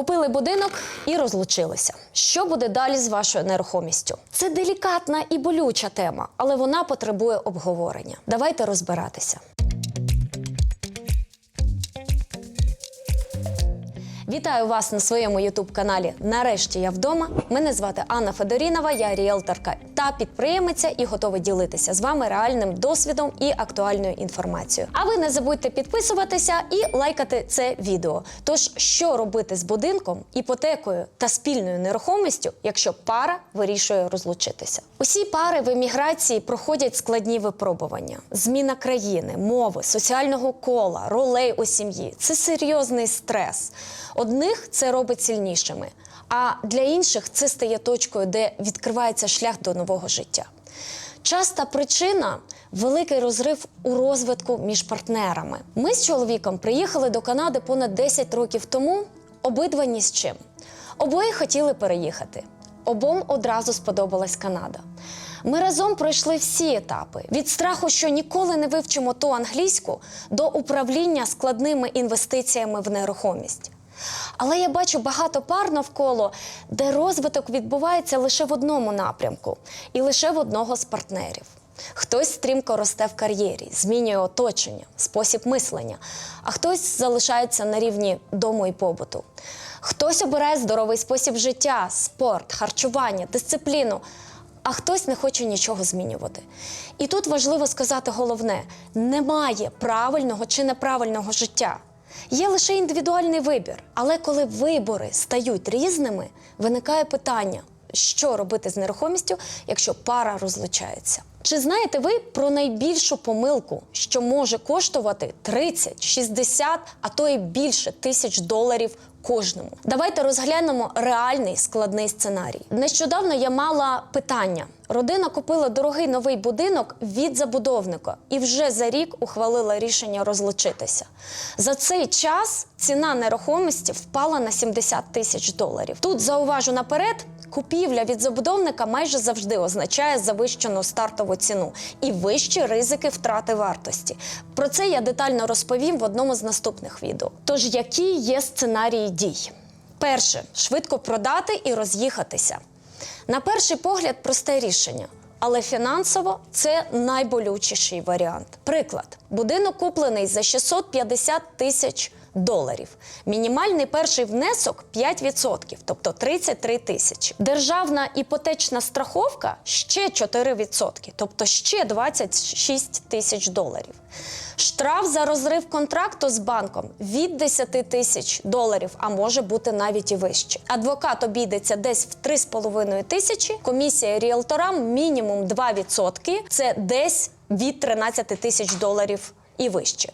Купили будинок і розлучилися. Що буде далі з вашою нерухомістю? Це делікатна і болюча тема, але вона потребує обговорення. Давайте розбиратися. Вітаю вас на своєму ютуб-каналі Нарешті я вдома. Мене звати Анна Федорінова, я ріелторка та підприємиця і готова ділитися з вами реальним досвідом і актуальною інформацією. А ви не забудьте підписуватися і лайкати це відео. Тож, що робити з будинком, іпотекою та спільною нерухомістю, якщо пара вирішує розлучитися? Усі пари в еміграції проходять складні випробування: зміна країни, мови, соціального кола, ролей у сім'ї це серйозний стрес. Одних це робить сильнішими, а для інших це стає точкою, де відкривається шлях до нового життя. Часта причина великий розрив у розвитку між партнерами. Ми з чоловіком приїхали до Канади понад 10 років тому, обидва ні з чим. Обоє хотіли переїхати. Обом одразу сподобалась Канада. Ми разом пройшли всі етапи: від страху, що ніколи не вивчимо ту англійську, до управління складними інвестиціями в нерухомість. Але я бачу багато пар навколо, де розвиток відбувається лише в одному напрямку і лише в одного з партнерів. Хтось стрімко росте в кар'єрі, змінює оточення, спосіб мислення, а хтось залишається на рівні дому і побуту. Хтось обирає здоровий спосіб життя, спорт, харчування, дисципліну, а хтось не хоче нічого змінювати. І тут важливо сказати головне: немає правильного чи неправильного життя. Є лише індивідуальний вибір. Але коли вибори стають різними, виникає питання, що робити з нерухомістю, якщо пара розлучається. Чи знаєте ви про найбільшу помилку, що може коштувати 30, 60, а то і більше тисяч доларів кожному? Давайте розглянемо реальний складний сценарій. Нещодавно я мала питання. Родина купила дорогий новий будинок від забудовника і вже за рік ухвалила рішення розлучитися. За цей час ціна нерухомості впала на 70 тисяч доларів. Тут зауважу наперед. Купівля від забудовника майже завжди означає завищену стартову ціну і вищі ризики втрати вартості. Про це я детально розповім в одному з наступних відео. Тож, які є сценарії дій? Перше швидко продати і роз'їхатися. На перший погляд, просте рішення. Але фінансово це найболючіший варіант. Приклад: будинок куплений за 650 тисяч доларів. Мінімальний перший внесок 5%, тобто 33 тисячі. Державна іпотечна страховка ще 4%, тобто ще 26 тисяч доларів. Штраф за розрив контракту з банком від 10 тисяч доларів, а може бути навіть і вище. Адвокат обійдеться десь в 3,5 тисячі. Комісія ріелторам мінімум 2%, це десь від 13 тисяч доларів і вище.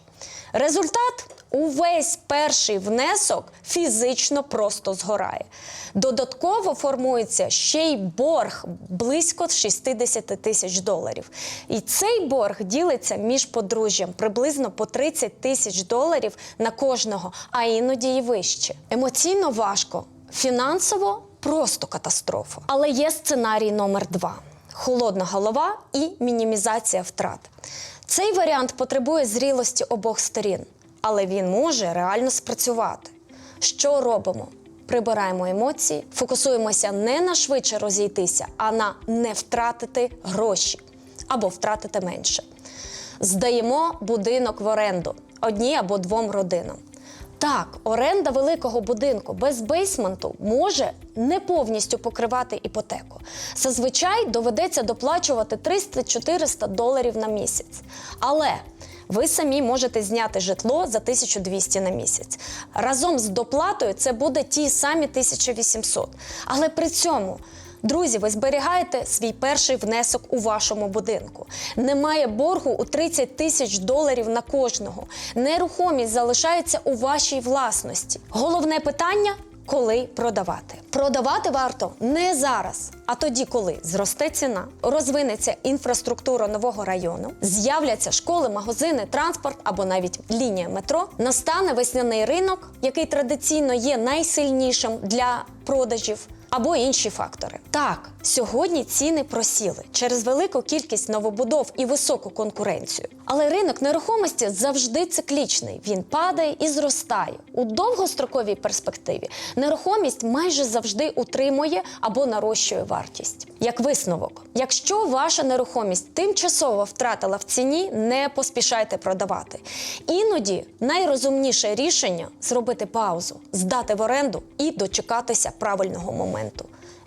Результат увесь перший внесок фізично просто згорає. Додатково формується ще й борг близько 60 тисяч доларів. І цей борг ділиться між подружжям приблизно по 30 тисяч доларів на кожного, а іноді і вище. Емоційно важко, фінансово просто катастрофа. Але є сценарій номер два: холодна голова і мінімізація втрат. Цей варіант потребує зрілості обох сторін, але він може реально спрацювати. Що робимо? Прибираємо емоції, фокусуємося не на швидше розійтися, а на не втратити гроші або втратити менше. Здаємо будинок в оренду одній або двом родинам. Так, оренда великого будинку без бейсменту може не повністю покривати іпотеку. Зазвичай доведеться доплачувати 300-400 доларів на місяць. Але ви самі можете зняти житло за 1200 на місяць. Разом з доплатою це буде ті самі 1800. Але при цьому. Друзі, ви зберігаєте свій перший внесок у вашому будинку. Немає боргу у 30 тисяч доларів на кожного. Нерухомість залишається у вашій власності. Головне питання. Коли продавати? Продавати варто не зараз, а тоді, коли зросте ціна, розвинеться інфраструктура нового району, з'являться школи, магазини, транспорт або навіть лінія метро, настане весняний ринок, який традиційно є найсильнішим для продажів. Або інші фактори. Так, сьогодні ціни просіли через велику кількість новобудов і високу конкуренцію. Але ринок нерухомості завжди циклічний. Він падає і зростає. У довгостроковій перспективі нерухомість майже завжди утримує або нарощує вартість. Як висновок, якщо ваша нерухомість тимчасово втратила в ціні, не поспішайте продавати. Іноді найрозумніше рішення зробити паузу, здати в оренду і дочекатися правильного моменту.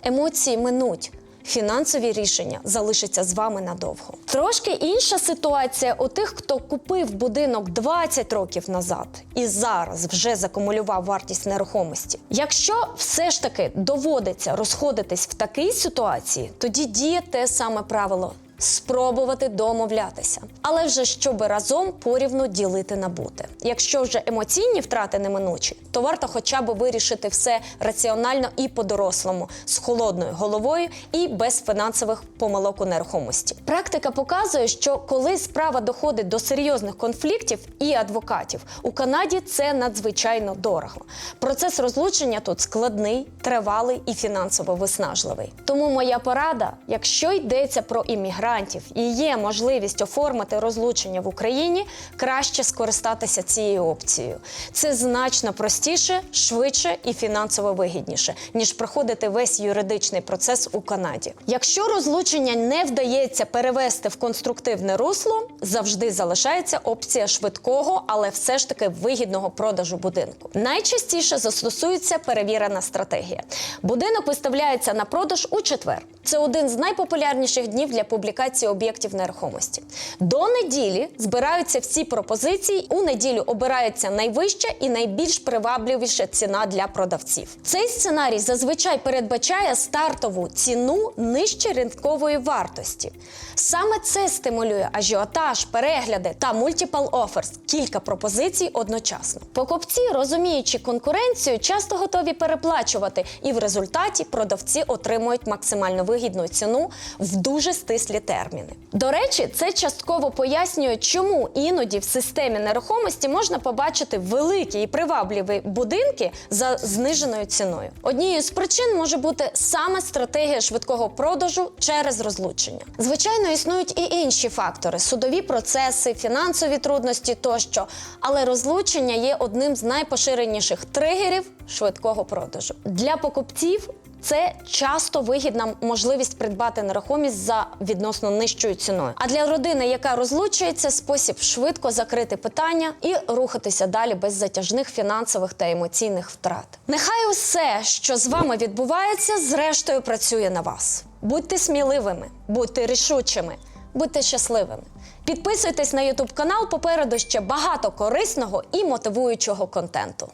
Емоції минуть. Фінансові рішення залишаться з вами надовго. Трошки інша ситуація у тих, хто купив будинок 20 років назад і зараз вже закумулював вартість нерухомості. Якщо все ж таки доводиться розходитись в такій ситуації, тоді діє те саме правило. Спробувати домовлятися, але вже щоб разом порівну ділити набути. Якщо вже емоційні втрати неминучі, то варто хоча б вирішити все раціонально і по-дорослому, з холодною головою і без фінансових помилок у нерухомості. Практика показує, що коли справа доходить до серйозних конфліктів і адвокатів, у Канаді це надзвичайно дорого. Процес розлучення тут складний, тривалий і фінансово виснажливий. Тому моя порада, якщо йдеться про іммігрантів і є можливість оформити розлучення в Україні, краще скористатися цією опцією. Це значно простіше, швидше і фінансово вигідніше, ніж проходити весь юридичний процес у Канаді. Якщо розлучення не вдається перевести в конструктивне русло, завжди залишається опція швидкого, але все ж таки вигідного продажу будинку. Найчастіше застосується перевірена стратегія. Будинок виставляється на продаж у четвер. Це один з найпопулярніших днів для публікації об'єктів нерухомості. До неділі збираються всі пропозиції. У неділю обирається найвища і найбільш привабливіша ціна для продавців. Цей сценарій зазвичай передбачає стартову ціну нижче ринкової вартості. Саме це стимулює ажіотаж, перегляди та multiple offers – кілька пропозицій одночасно. Покупці, розуміючи конкуренцію, часто готові переплачувати, і в результаті продавці отримують максимально вигідну ціну в дуже стислі терміни. До речі, це частково пояснює, чому іноді в системі нерухомості можна побачити великі і привабливі будинки за зниженою ціною. Однією з причин може бути саме стратегія швидкого продажу через розлучення. Звичайно, існують і інші фактори: судові процеси, фінансові трудності тощо. Але розлучення є одним з найпоширеніших тригерів швидкого продажу для покупців. Це часто вигідна можливість придбати нерухомість за відносно нижчою ціною. А для родини, яка розлучується, спосіб швидко закрити питання і рухатися далі без затяжних фінансових та емоційних втрат. Нехай усе, що з вами відбувається, зрештою працює на вас. Будьте сміливими, будьте рішучими, будьте щасливими. Підписуйтесь на YouTube канал. Попереду ще багато корисного і мотивуючого контенту.